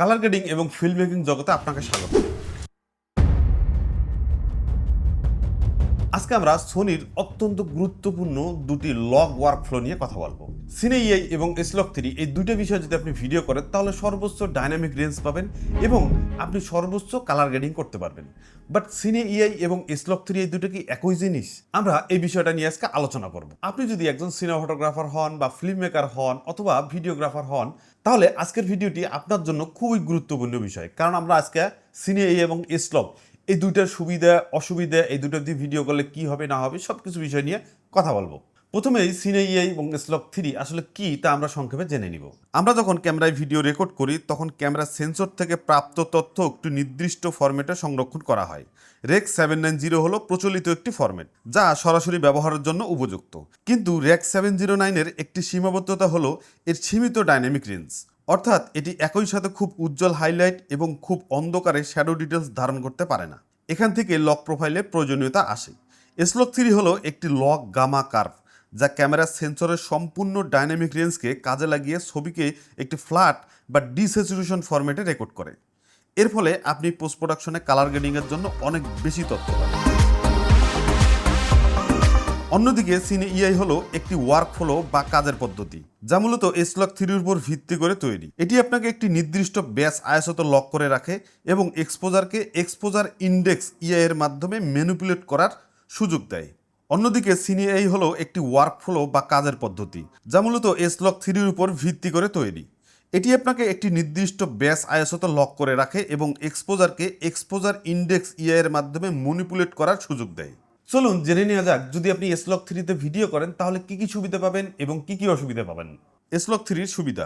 Colour grading এবং film making জগতে আপনাকে স্বাগত। আজকে আমরা সোনির অত্যন্ত গুরুত্বপূর্ণ দুটি লগ ওয়ার্ক ফ্লো নিয়ে কথা বলব। সিনে ইআই এবং এসলক থ্রি এই দুটো বিষয়ে যদি আপনি ভিডিও করেন, তাহলে সর্বোচ্চ ডাইনামিক রেঞ্জ পাবেন এবং আপনি সর্বোচ্চ কালার গ্রেডিং করতে পারবেন। বাট সিনে ইআই এবং এসলক থ্রি এই দুটো কি একই জিনিস? আমরা এই বিষয়টা নিয়ে আজকে আলোচনা করব। আপনি যদি একজন সিনেমা ফটোগ্রাফার হন বা ফিল্ম মেকার হন অথবা ভিডিওগ্রাফার হন, তাহলে আজকের ভিডিওটি আপনার জন্য খুবই গুরুত্বপূর্ণ বিষয়। কারণ আমরা আজকে সিনে এবং এসলক এই দুইটার সুবিধা, অসুবিধা, এই দুটো দিয়ে ভিডিও করলে কি হবে, না হবে সব কিছু বিষয় নিয়ে কথা বলব। প্রথমেই সিনে ইআই এবং স্লক থ্রি আসলে কি তা আমরা সংক্ষেপে জেনে নিব। আমরা যখন ক্যামেরায় ভিডিও রেকর্ড করি, তখন ক্যামেরার সেন্সর থেকে প্রাপ্ত তথ্য একটি নির্দিষ্ট ফরম্যাটে সংরক্ষণ করা হয়। রেক সেভেন নাইন জিরো হলো প্রচলিত একটি ফরম্যাট যা সরাসরি ব্যবহারের জন্য উপযুক্ত। কিন্তু রেক সেভেন জিরো নাইনের একটি সীমাবদ্ধতা হলো এর সীমিত ডাইনামিক রেঞ্জ অর্থাৎ এটি একই সাথে খুব উজ্জ্বল হাইলাইট এবং খুব অন্ধকারে শ্যাডো ডিটেলস ধারণ করতে পারে না। এখান থেকে লক প্রোফাইলের প্রয়োজনীয়তা আসে। এসলক থ্রি হলো একটি লক গামা কার্ভ যা ক্যামেরার সেন্সরের সম্পূর্ণ ডাইনামিক রেঞ্জকে কাজে লাগিয়ে ছবিকে একটি ফ্ল্যাট বা ডিসেচুরেশন ফরম্যাটে রেকর্ড করে। এর ফলে আপনি পোস্ট প্রোডাকশনে কালার গ্রেডিংয়ের জন্য অনেক বেশি তথ্য পাবেন। অন্যদিকে সিনে ইআই হলো একটি ওয়ার্ক ফ্লো বা কাজের পদ্ধতি, যা মূলত এসলক থ্রির উপর ভিত্তি করে তৈরি। এটি আপনাকে একটি নির্দিষ্ট ব্যাস আয়সত লক করে রাখে এবং এক্সপোজারকে এক্সপোজার ইন্ডেক্স ইআই এর মাধ্যমে ম্যানুপুলেট করার সুযোগ দেয়। অন্যদিকে সিনিআই হলো একটি ওয়ার্ক ফ্লো বা কাজের পদ্ধতি, যা মূলত এসলক থ্রির উপর ভিত্তি করে তৈরি। এটি আপনাকে একটি নির্দিষ্ট ব্যাস আয়সত লক করে রাখে এবং এক্সপোজারকে এক্সপোজার ইন্ডেক্স ইআই এর মাধ্যমে ম্যানিপুলেট করার সুযোগ দেয়। চলুন জেনে নেওয়া যাক, যদি আপনি এসলক থ্রিতে ভিডিও করেন, তাহলে কি কি সুবিধা পাবেন এবং কি কি অসুবিধা পাবেন? এসলক থ্রির সুবিধা,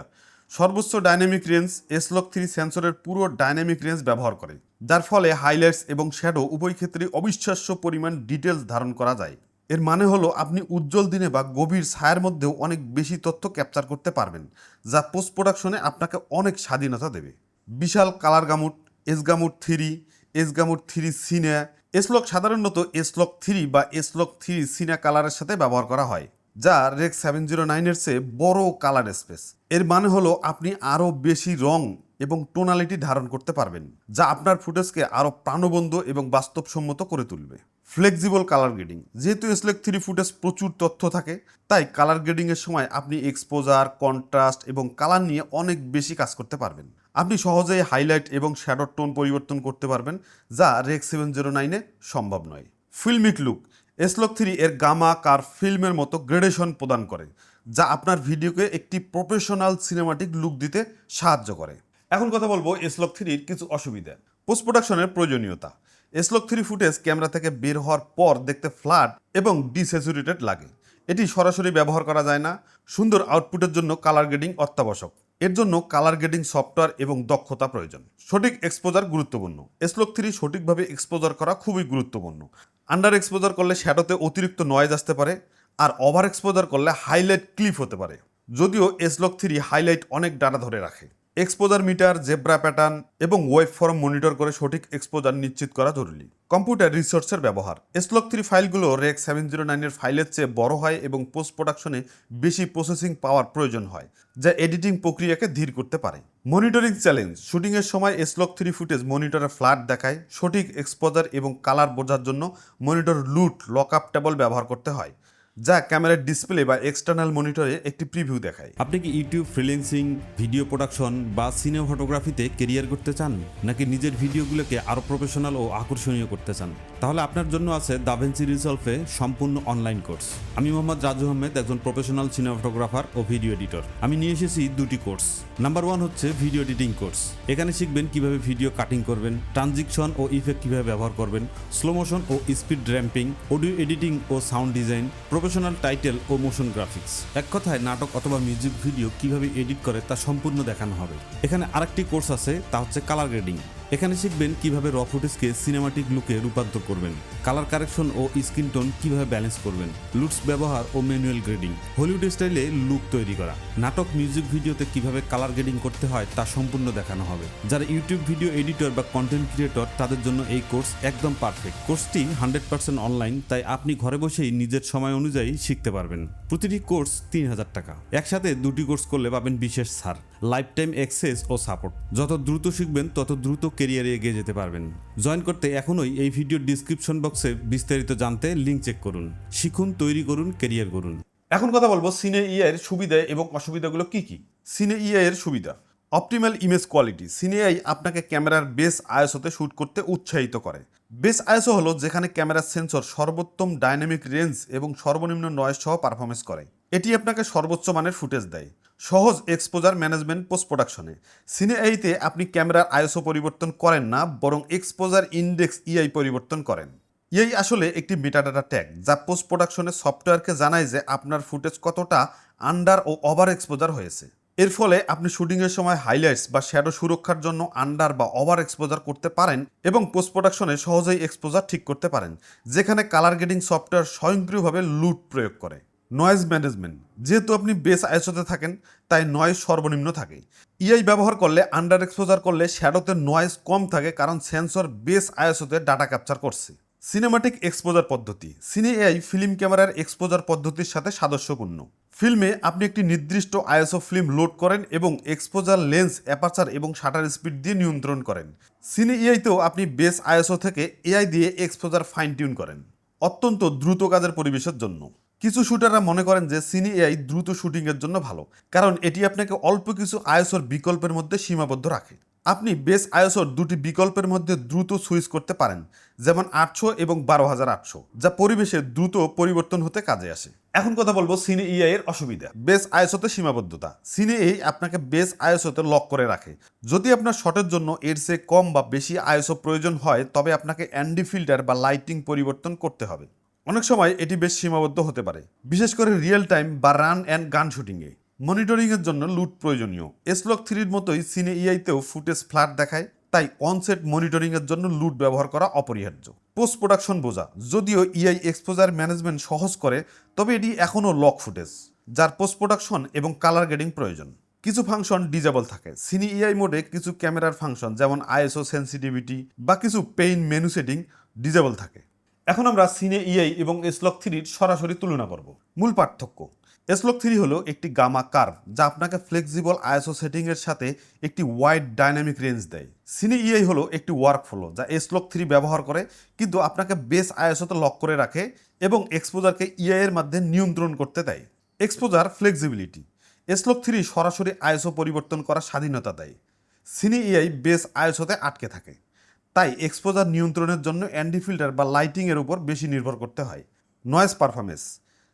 সর্বোচ্চ ডাইনামিক রেঞ্জ এসলক থ্রি সেন্সরের পুরো ডাইনামিক রেঞ্জ ব্যবহার করে, যার ফলে হাইলাইটস এবং শ্যাডো উভয় ক্ষেত্রে অবিশ্বাস্য পরিমাণ ডিটেলস ধারণ করা যায়। এর মানে হলো, আপনি উজ্জ্বল দিনে বা গভীর ছায়ার মধ্যেও অনেক বেশি তথ্য ক্যাপচার করতে পারবেন, যা পোস্ট প্রোডাকশনে আপনাকে অনেক স্বাধীনতা দেবে। বিশাল colour gamut S gamut three S gamut three cine S Log সাধারণত এসলক থ্রি বা এসলক থ্রি সিনা কালারের সাথে ব্যবহার করা হয়, যা রেক সেভেন জিরো নাইনের চেয়ে বড় কালার স্পেস। এর মানে হলো আপনি আরও বেশি রং এবং টোনালিটি ধারণ করতে পারবেন, যা আপনার ফুটেজকে আরও প্রাণবন্ধ এবং বাস্তবসম্মত করে তুলবে। Flexible colour grading. যেহেতু এসলেক থ্রি ফুটেজ প্রচুর তথ্য থাকে, তাই কালার গ্রেডিংয়ের সময় আপনি এক্সপোজার, কন্ট্রাস্ট এবং কালার নিয়ে অনেক বেশি কাজ করতে পারবেন। আপনি সহজেই হাইলাইট এবং শ্যাডোর টোন পরিবর্তন করতে পারবেন, যা রেক সেভেন জিরো নাইনে সম্ভব নয়। Filmic look S Log three এর গামা কার ফিল্মের মতো গ্রেডেশন প্রদান করে, যা আপনার ভিডিওকে একটি প্রফেশনাল সিনেমাটিক লুক দিতে সাহায্য করে। এখন কথা বলব এসলক থ্রির কিছু অসুবিধা। পোস্ট প্রোডাকশনের প্রয়োজনীয়তা। এসলক থ্রি ফুটেজ ক্যামেরা থেকে বের হওয়ার পর দেখতে ফ্ল্যাট এবং ডিস্যাচুরেটেড লাগে। এটি সরাসরি ব্যবহার করা যায় না। সুন্দর আউটপুটের জন্য কালার গ্রেডিং অত্যাবশ্যক। এর জন্য কালার গ্রেডিং সফটওয়্যার এবং দক্ষতা প্রয়োজন। সঠিক এক্সপোজার গুরুত্বপূর্ণ। এসলোক থ্রি সঠিকভাবে এক্সপোজার করা খুবই গুরুত্বপূর্ণ। আন্ডার এক্সপোজার করলে শ্যাডোতে অতিরিক্ত নয়েজ আসতে পারে আর ওভার এক্সপোজার করলে হাইলাইট ক্লিপ হতে পারে। যদিও এসলক থ্রি হাইলাইট অনেক ডাটা ধরে রাখে। এক্সপোজার মিটার, জেব্রা প্যাটার্ন এবং ওয়েব ফর্ম মনিটর করে সঠিক এক্সপোজার নিশ্চিত করা জরুরি। কম্পিউটার রিসোর্সের ব্যবহার। এসলক থ্রি ফাইলগুলো রেক সেভেন জিরো নাইনের ফাইলের চেয়ে বড় হয় এবং পোস্ট প্রোডাকশনে বেশি প্রসেসিং পাওয়ার প্রয়োজন হয়, যা এডিটিং প্রক্রিয়াকে ধীর করতে পারে। মনিটরিং চ্যালেঞ্জ শুটিংয়ের সময় এসলক থ্রি ফুটেজ মনিটরে ফ্ল্যাট দেখায়, সঠিক এক্সপোজার এবং কালার বোঝার জন্য মনিটর লুট লক আপ টেবল ব্যবহার করতে হয়। যা ক্যামেরার ডিসপ্লে বা এক্সটার্নাল মনিটরে একটি প্রিভিউ দেখায়। আপনি কি ইউটিউব ফ্রিল্যান্সিং ভিডিও প্রোডাকশন বা সিনেমা ফটোগ্রাফিতে কেরিয়ার করতে চান? নাকি নিজের ভিডিওগুলোকে আরও প্রফেশনাল ও আকর্ষণীয় করতে চান? তাহলে আপনার জন্য আছে দাভেন্সি রিসলভে সম্পূর্ণ অনলাইন কোর্স আমি মোহাম্মদ রাজু আহমেদ, একজন প্রফেশনাল সিনেমা ফটোগ্রাফার ও ভিডিও এডিটর আমি নিয়ে এসেছি দুটি কোর্স নাম্বার ওয়ান হচ্ছে ভিডিও এডিটিং কোর্স এখানে শিখবেন কীভাবে ভিডিও কাটিং করবেন ট্রানজিকশন ও ইফেক্ট কীভাবে ব্যবহার করবেন স্লো মোশন ও স্পিড র্যাম্পিং অডিও এডিটিং ও সাউন্ড ডিজাইন প্রফেশনাল টাইটেল ও মোশন গ্রাফিক্স। এক কথায় নাটক অথবা মিউজিক ভিডিও কীভাবে এডিট করে তা সম্পূর্ণ দেখানো হবে। এখানে আরেকটি কোর্স আছে, তা হচ্ছে কালার গ্রেডিং এখানে শিখবেন কীভাবে র ফুটেজকে সিনেমাটিক লুকে রূপান্তর করবেন কালার কারেকশন ও স্ক্রিন টোন কীভাবে ব্যালেন্স করবেন লুটস ব্যবহার ও ম্যানুয়াল গ্রেডিং হলিউড স্টাইলে লুক তৈরি করা, নাটক মিউজিক ভিডিওতে কীভাবে কালার গ্রেডিং করতে হয় তা সম্পূর্ণ দেখানো হবে। যারা ইউটিউব ভিডিও এডিটর বা কন্টেন্ট ক্রিয়েটর তাদের জন্য এই কোর্স একদম পারফেক্ট কোর্সটি হান্ড্রেড পার্সেন্ট অনলাইন তাই আপনি ঘরে বসেই নিজের সময় অনুযায়ী শিখতে পারবেন। প্রতিটি কোর্স তিন হাজার টাকা। একসাথে দুটি কোর্স করলে পাবেন বিশেষ ছাড়। লাইফ টাইম অ্যাক্সেস ও সাপোর্ট যত দ্রুত শিখবেন, তত দ্রুত কেরিয়ারে এগিয়ে যেতে পারবেন। জয়েন করতে এখনই এই ভিডিওর ডিসক্রিপশন বক্সে বিস্তারিত জানতে লিঙ্ক চেক করুন। শিখুন, তৈরি করুন কেরিয়ার করুন এখন কথা বলব সিনে এর সুবিধা এবং অসুবিধাগুলো কি কি? সিনে ইআই এর সুবিধা। Optimal image quality cine EI আপনাকে ক্যামেরার বেস আইএসওতে শ্যুট করতে উৎসাহিত করে। বেস আইএসও হলো যেখানে ক্যামেরার সেন্সর সর্বোত্তম ডাইনামিক রেঞ্জ এবং সর্বনিম্ন নয়েজ সহ পারফরমেন্স করে। এটি আপনাকে সর্বোচ্চ মানের ফুটেজ দেয়। সহজ এক্সপোজার ম্যানেজমেন্ট পোস্ট প্রোডাকশনে সিনে আইতে আপনি ক্যামেরার আইএসও পরিবর্তন করেন না, বরং এক্সপোজার ইন্ডেক্স ইআই পরিবর্তন করেন। এই আসলে একটি মেটাডাটা ট্যাগ যা পোস্ট প্রোডাকশনে সফটওয়্যারকে জানায় যে আপনার ফুটেজ কতটা আন্ডার ও ওভার এক্সপোজার হয়েছে। এর ফলে আপনি শুটিংয়ের সময় হাইলাইটস বা শ্যাডো সুরক্ষার জন্য আন্ডার বা ওভার এক্সপোজার করতে পারেন এবং পোস্ট প্রোডাকশনে সহজেই এক্সপোজার ঠিক করতে পারেন, যেখানে কালার গ্রেডিং সফটওয়্যার স্বয়ংক্রিয়ভাবে লুট প্রয়োগ করে। নয়েজ ম্যানেজমেন্ট যেহেতু আপনি বেস আইসোতে থাকেন, তাই নয়েজ সর্বনিম্ন থাকে। ইআই ব্যবহার করলে আন্ডার এক্সপোজার করলে শ্যাডোতে নয়েজ কম থাকে, কারণ সেন্সর বেস আইএসওতে ডাটা ক্যাপচার করছে। সিনেমাটিক এক্সপোজার পদ্ধতি। সিনে এআই ফিল্ম ক্যামেরার এক্সপোজার পদ্ধতির সাথে সাদস্যপূর্ণ। ফিল্মে আপনি একটি নির্দিষ্ট আইএসও ফিল্ম লোড করেন এবং এক্সপোজার লেন্স অ্যাপারচার এবং শাটার স্পিড দিয়ে নিয়ন্ত্রণ করেন। সিনে এআইতেও আপনি বেস আইএসও থেকে এআই দিয়ে এক্সপোজার ফাইন টিউন করেন। অত্যন্ত দ্রুত কাজের পরিবেশের জন্য। কিছু শুটাররা মনে করেন যে সিনি এআই দ্রুত শুটিংয়ের জন্য ভালো, কারণ এটি আপনাকে অল্প কিছু আইএসওর বিকল্পের মধ্যে সীমাবদ্ধ রাখে। আপনি বেস আইএসওর দুটি বিকল্পের মধ্যে দ্রুত সুইচ করতে পারেন, যেমন আটশো এবং বারো হাজার আটশো, যা পরিবেশে দ্রুত পরিবর্তন হতে কাজে আসে। এখন কথা বলব সিনে ইআই এর অসুবিধা। বেস আইএসওতে সীমাবদ্ধতা। সিনে এই আপনাকে বেস আইএসওতে লক করে রাখে। যদি আপনার শটের জন্য এর চেয়ে কম বা বেশি আইএসও প্রয়োজন হয়, তবে আপনাকে অ্যান্ডি ফিল্টার বা লাইটিং পরিবর্তন করতে হবে। অনেক সময় এটি বেশ সীমাবদ্ধ হতে পারে, বিশেষ করে রিয়েল টাইম বা রান অ্যান্ড গান শুটিংয়ে মনিটরিংয়ের জন্য লুট প্রয়োজনীয়। এসলক থ্রির মতোই সিনে ইআইতেও ফুটেজ ফ্ল্যাট দেখায়, তাই অনসেট মনিটরিংয়ের জন্য লুট ব্যবহার করা অপরিহার্য। পোস্ট প্রোডাকশন বোঝা, যদিও ইআই এক্সপোজার ম্যানেজমেন্ট সহজ করে, তবে এটি এখনও লক ফুটেজ যার পোস্ট প্রোডাকশন এবং কালার গ্রেডিং প্রয়োজন। কিছু ফাংশন ডিজেবল থাকে। সিনি ইআই মোডে কিছু ক্যামেরার ফাংশন যেমন আইএসও সেন্সিটিভিটি বা কিছু পেইন মেনু সেটিং ডিজেবল থাকে। এখন আমরা সিনে ইআই এবং এসলক থ্রির সরাসরি তুলনা করব। মূল পার্থক্য এসলক থ্রি হলো একটি গামা কার্ভ যা আপনাকে ফ্লেক্সিবল আইএসও সেটিংয়ের সাথে একটি ওয়াইড ডাইনামিক রেঞ্জ দেয়। সিনে ইআই হলো একটি ওয়ার্ক ফ্লো যা এসলক থ্রি ব্যবহার করে, কিন্তু আপনাকে বেস আইএসওতে লক করে রাখে এবং এক্সপোজারকে ইআই এর মাধ্যমে নিয়ন্ত্রণ করতে দেয়। Exposure flexibility S Log three সরাসরি আইএসও পরিবর্তন করার স্বাধীনতা দেয়। সিনে ইআই বেস আইএসওতে আটকে থাকে। তাই এক্সপোজার নিয়ন্ত্রণের জন্য অ্যান্ডি ফিল্টার বা লাইটিংয়ের উপর বেশি নির্ভর করতে হয়। নয়েজ পারফরমেন্স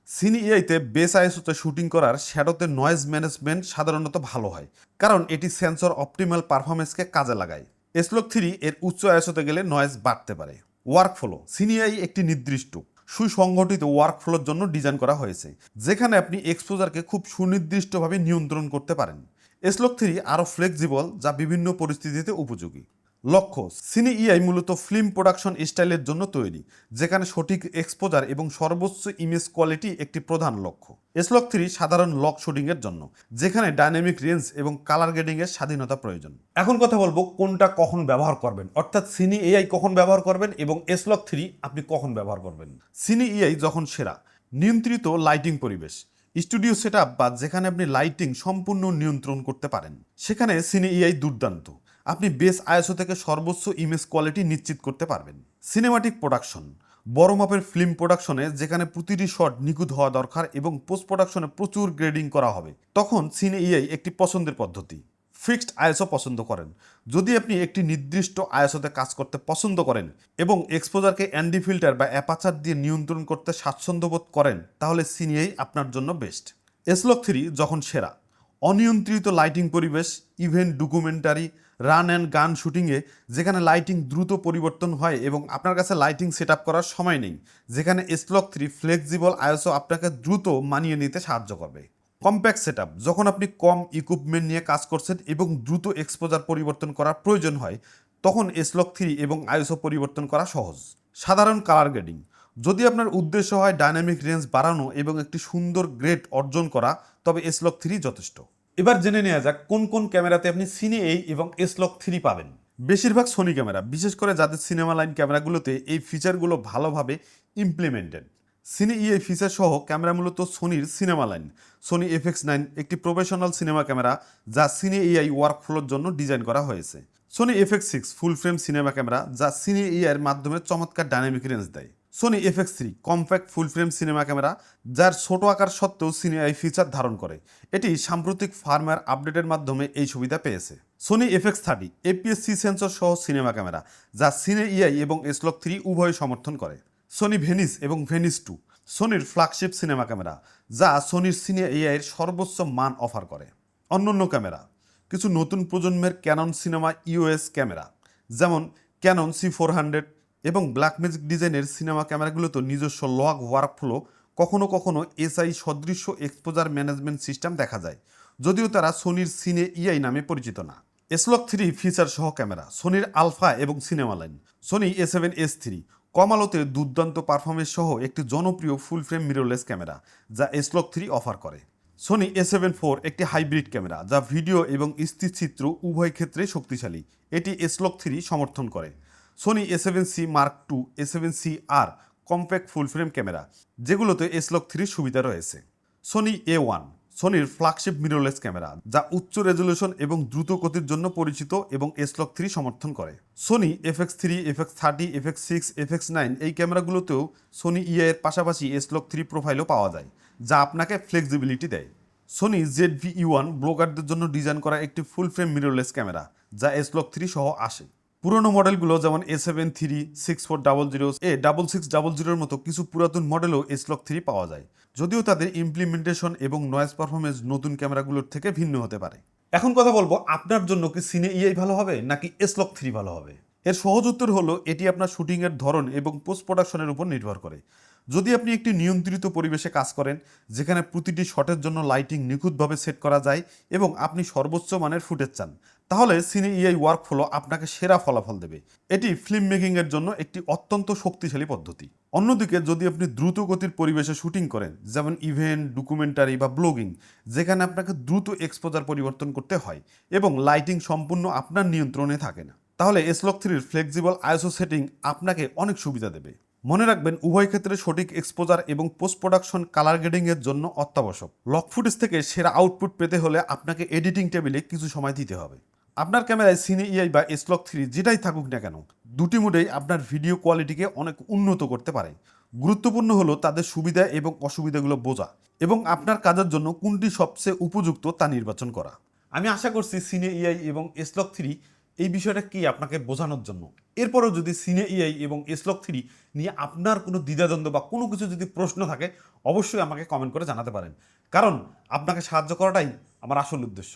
সিনি ইআইতে বেস আইএসওতে শুটিং করার শ্যাডোতে নয়েজ ম্যানেজমেন্ট সাধারণত ভালো হয়, কারণ এটি সেন্সর অপটিমাল পারফরমেন্সকে কাজে লাগায়। এসলক থ্রি এর উচ্চ আইএসওতে গেলে নয়েজ বাড়তে পারে। ওয়ার্ক ফ্লো সিনিআই একটি নির্দিষ্ট, সুসংগঠিত ওয়ার্ক ফ্লোর জন্য ডিজাইন করা হয়েছে, যেখানে আপনি এক্সপোজারকে খুব সুনির্দিষ্টভাবে নিয়ন্ত্রণ করতে পারেন। এসলক থ্রি আরও ফ্লেক্সিবল যা বিভিন্ন পরিস্থিতিতে উপযোগী। লক্ষ্য, সিনি ইআই মূলত ফিল্ম প্রোডাকশন স্টাইলের জন্য তৈরি, যেখানে সঠিক এক্সপোজার এবং সর্বোচ্চ ইমেজ কোয়ালিটি একটি প্রধান লক্ষ্য। এসলক থ্রি সাধারণ লক শুটিংয়ের জন্য, যেখানে ডাইনামিক রেঞ্জ এবং কালার গ্রেডিংয়ের স্বাধীনতা প্রয়োজন। এখন কথা বলব কোনটা কখন ব্যবহার করবেন, অর্থাৎ সিনি এআই কখন ব্যবহার করবেন এবং এসলক থ্রি আপনি কখন ব্যবহার করবেন। সিনি ইআই যখন সেরা, নিয়ন্ত্রিত লাইটিং পরিবেশ স্টুডিও সেট বা যেখানে আপনি লাইটিং সম্পূর্ণ নিয়ন্ত্রণ করতে পারেন, সেখানে সিনি ইআই দুর্দান্ত। আপনি বেস আয়সো থেকে সর্বোচ্চ ইমেজ কোয়ালিটি নিশ্চিত করতে পারবেন। সিনেমাটিক প্রোডাকশন বড় মাপের ফিল্ম প্রোডাকশনে যেখানে প্রতিটি শট নিখুঁত হওয়া দরকার এবং পোস্ট প্রোডাকশনে প্রচুর গ্রেডিং করা হবে, তখন সিনে ইআই একটি পছন্দের পদ্ধতি। ফিক্সড আইএসও পছন্দ করেন। যদি আপনি একটি নির্দিষ্ট আইএসওতে কাজ করতে পছন্দ করেন এবং এক্সপোজারকে অ্যান্ডি ফিল্টার বা অ্যাপাচার দিয়ে নিয়ন্ত্রণ করতে স্বাচ্ছন্দ্য বোধ করেন, তাহলে সিনিয়াই আপনার জন্য বেস্ট এসলক থ্রি যখন সেরা। অনিয়ন্ত্রিত লাইটিং পরিবেশ event documentary run and gun শুটিংয়ে যেখানে লাইটিং দ্রুত পরিবর্তন হয় এবং আপনার কাছে লাইটিং সেট করার সময় নেই, যেখানে এসলক থ্রি ফ্লেক্সিবল আইএসও আপনাকে দ্রুত মানিয়ে নিতে সাহায্য করবে। কম্প্যাক্ট সেট যখন আপনি কম ইকুইপমেন্ট নিয়ে কাজ করছেন এবং দ্রুত এক্সপোজার পরিবর্তন করার প্রয়োজন হয়, তখন এসলক থ্রি এবং আইএসও পরিবর্তন করা সহজ। সাধারণ কালার গ্রেডিং যদি আপনার উদ্দেশ্য হয় ডাইনামিক রেঞ্জ বাড়ানো এবং একটি সুন্দর গ্রেড অর্জন করা, তবে এসলক থ্রি যথেষ্ট। এবার জেনে নেওয়া যাক কোন কোন ক্যামেরাতে আপনি সিনে এই এবং এসলক থ্রি পাবেন। বেশিরভাগ সোনি ক্যামেরা, বিশেষ করে যাদের সিনেমা লাইন ক্যামেরাগুলোতে এই ফিচারগুলো ভালোভাবে ইমপ্লিমেন্টেড সিনে ইআই ফিচার সহ ক্যামেরা মূলত সোনির cinema line Sony FX nine একটি প্রফেশনাল সিনেমা ক্যামেরা যা সিনে ইআই ওয়ার্কফ্লোর জন্য ডিজাইন করা হয়েছে। Sony FX six full frame cinema camera যা সিনে ইআইয়ের মাধ্যমে চমৎকার ডাইনামিক রেঞ্জ দেয়। Sony FX three compact full frame cinema camera যার ছোট আকার সত্ত্বেও সিনে আই ফিচার ধারণ করে। এটি সাম্প্রতিক ফার্মওয়্যার আপডেটের মাধ্যমে এই সুবিধা পেয়েছে। Sony FX thirty APSC sensor সহ সিনেমা ক্যামেরা যা সিনে ইআই এবং এসলক থ্রি উভয় সমর্থন করে। সোনি ভেনিস এবং ভেনিস টু সোনির ফ্ল্যাগশিপ সিনেমা ক্যামেরা যা সোনির সিনে এর সর্বোচ্চ মান অফার করে। অন্যান্য ক্যামেরা কিছু নতুন প্রজন্মের ক্যানন সিনেমা ইউএস ক্যামেরা যেমন ক্যানন সি ফোর হান্ড্রেড এবং ব্ল্যাক ম্যাজিক ডিজাইনের সিনেমা ক্যামেরাগুলোতে নিজস্ব লগ ওয়ার্কফ্লো কখনো কখনো এসআই সদৃশ্য এক্সপোজার ম্যানেজমেন্ট সিস্টেম দেখা যায়। যদিও তারা সোনির সিনে ইআই নামে পরিচিত না। এসলক থ্রি ফিচার সহ ক্যামেরা সোনির আলফা এবং cinema line Sony A seven S three কম আলোতে দুর্দান্ত পারফরমেন্স সহ একটি জনপ্রিয় ফুল ফ্রেম মিররলেস ক্যামেরা যা এসলক থ্রি অফার করে। সোনি এ সেভেন ফোর একটি হাইব্রিড ক্যামেরা যা ভিডিও এবং স্থিরচিত্র উভয় ক্ষেত্রে শক্তিশালী। এটি এসলক থ্রি সমর্থন করে। Sony A seven C Mark two A seven C R compact full frame camera যেগুলোতে এসলক থ্রির সুবিধা রয়েছে। সোনি এ ওয়ান সোনির ফ্ল্যাগশিপ মিররলেস ক্যামেরা যা উচ্চ রেজলিউশন এবং দ্রুত গতির জন্য পরিচিত এবং এসলক থ্রি সমর্থন করে। Sony FX three FX thirty FX six FX nine এই ক্যামেরাগুলোতেও সোনি ইএ এর পাশাপাশি এসলক থ্রি প্রোফাইলও পাওয়া যায়, যা আপনাকে ফ্লেক্সিবিলিটি দেয়। সোনি জেড ভি ওয়ান ব্লগারদের জন্য ডিজাইন করা একটি ফুল ফ্রেম মিররলেস ক্যামেরা যা এসলক থ্রি সহ আসে। পুরনো মডেলগুলো যেমন A seven three six four double zero A double six double জিরোর মতো কিছু পুরাতন মডেলও এসলক থ্রি পাওয়া যায়। যদিও তাদের ইমপ্লিমেন্টেশন এবং নয়েজ পারফরমেন্স নতুন ক্যামেরাগুলোর থেকে ভিন্ন হতে পারে। এখন কথা বলব, আপনার জন্য কি সিনে ইআই ভালো হবে নাকি এসলক থ্রি ভালো হবে? এর সহজ উত্তর হলো, এটি আপনার শুটিংয়ের ধরন এবং পোস্ট প্রোডাকশনের উপর নির্ভর করে। যদি আপনি একটি নিয়ন্ত্রিত পরিবেশে কাজ করেন, যেখানে প্রতিটি শটের জন্য লাইটিং নিখুঁতভাবে সেট করা যায় এবং আপনি সর্বোচ্চ মানের ফুটেজ চান তাহলে সিনে ইআই ওয়ার্ক ফ্লো আপনাকে সেরা ফলাফল দেবে। এটি ফিল্ম মেকিংয়ের জন্য একটি অত্যন্ত শক্তিশালী পদ্ধতি। অন্যদিকে, যদি আপনি দ্রুত গতির পরিবেশে শুটিং করেন, যেমন ইভেন্ট, ডকুমেন্টারি বা ব্লগিং, যেখানে আপনাকে দ্রুত এক্সপোজার পরিবর্তন করতে হয় এবং লাইটিং সম্পূর্ণ আপনার নিয়ন্ত্রণে থাকে না, তাহলে এসলক থ্রির ফ্লেক্সিবল আইসো সেটিং আপনাকে অনেক সুবিধা দেবে। মনে রাখবেন, উভয় ক্ষেত্রে সঠিক এক্সপোজার এবং পোস্ট প্রোডাকশন কালার গ্রেডিং এর জন্য অত্যাবশ্যক। লক ফুটেজ থেকে সেরা আউটপুট পেতে হলে আপনাকে এডিটিং টেবিলে কিছু সময় দিতে হবে। আপনার ক্যামেরায় সিনে ইআই বা এসলক থ্রি যেটাই থাকুক না কেন, দুটি মোডেই আপনার ভিডিও কোয়ালিটিকে অনেক উন্নত করতে পারে। গুরুত্বপূর্ণ হলো তাদের সুবিধা এবং অসুবিধাগুলো বোঝা এবং আপনার কাজের জন্য কোনটি সবচেয়ে উপযুক্ত তা নির্বাচন করা। আমি আশা করছি সিনে ইআই এবং এসলক থ্রি এই বিষয়টা কি আপনাকে বোঝানোর জন্য? এরপরও যদি সিনে ইআই এবং এসলক থ্রি নিয়ে আপনার কোনো দ্বিধাদ্বন্দ্ব বা কোনো কিছু যদি প্রশ্ন থাকে, অবশ্যই আমাকে কমেন্ট করে জানাতে পারেন। কারণ আপনাকে সাহায্য করাটাই আমার আসল উদ্দেশ্য।